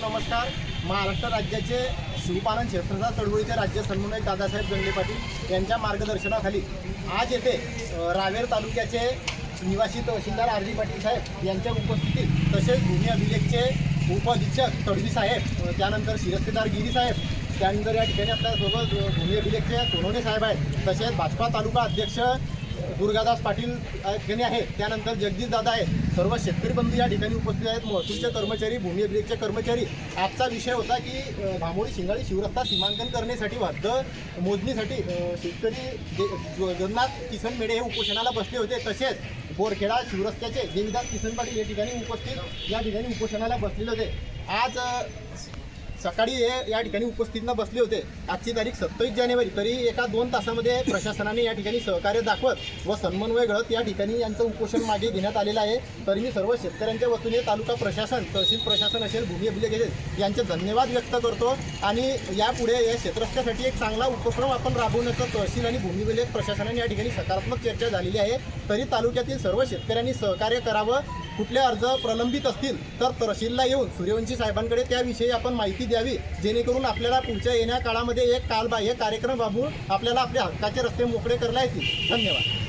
नमस्कार. महाराष्ट्र राज्याचे शिवपालन क्षेत्रचा चळवळीचे राज्य समन्वयक दादासाहेब गंगले पाटील यांच्या मार्गदर्शनाखाली आज येथे रावेर तालुक्याचे निवासी तहसीलदार आर जी पाटील साहेब यांच्या उपस्थितीत तसेच भूमी अभिलेखचे उपअधीक्षक तडवी साहेब त्यानंतर शिरस्तेदार गिरी साहेब त्यानंतर या ठिकाणी आपल्यासोबत भूमी अभिलेखचे सोनवणे साहेब आहेत. तसेच भाजपा तालुका अध्यक्ष दुर्गादास पाटील या आहेत त्यानंतर जगदीश दादा आहेत. सर्व शेतकरी बंधू या ठिकाणी उपस्थित आहेत. महसूलचे कर्मचारी भूमी अभिलेखचे कर्मचारी. आजचा विषय होता की भांबोळी शिंगाळी शिवरस्ता सीमांकन करण्यासाठी हद्द मोजणीसाठी शेतकरी जगन्नाथ किसन मेढे हे उपोषणाला बसले होते. तसेच बोरखेडा शिवरस्त्याचे देवीदास किसन पाटील या ठिकाणी उपस्थित या ठिकाणी उपोषणाला बसलेले होते. आज सकाळी हे या ठिकाणी उपस्थित न बसले होते. आजची तारीख सत्तावीस जानेवारी. तरी एका दोन तासामध्ये प्रशासनाने या ठिकाणी सहकार्य दाखवत व सन्मानवय घडत या ठिकाणी यांचं उपोषण मागे घेण्यात आलेलं आहे. तरी मी सर्व शेतकऱ्यांच्या वतीने तालुका प्रशासन तहसील प्रशासन असेल भूमी अभिलेख असेल यांचे धन्यवाद व्यक्त करतो. आणि यापुढे या क्षेत्रस्त्यासाठी एक चांगला उपक्रम आपण राबवण्याचं तहसील आणि भूमी अभिलेख प्रशासनाने या ठिकाणी सकारात्मक चर्चा झालेली आहे. तरी तालुक्यातील सर्व शेतकऱ्यांनी सहकार्य करावं. कुठले अर्ज प्रलंबित असतील तर तहसीलला येऊन सूर्यवंशी साहेबांकडे त्याविषयी आपण माहिती द्यावी. जेणेकरून आपल्याला पुढच्या येण्या काळामध्ये एक कालबाह्य कार्यक्रम राबवून आपल्याला आपल्या हक्काचे रस्ते मोकळे करता येतील. धन्यवाद.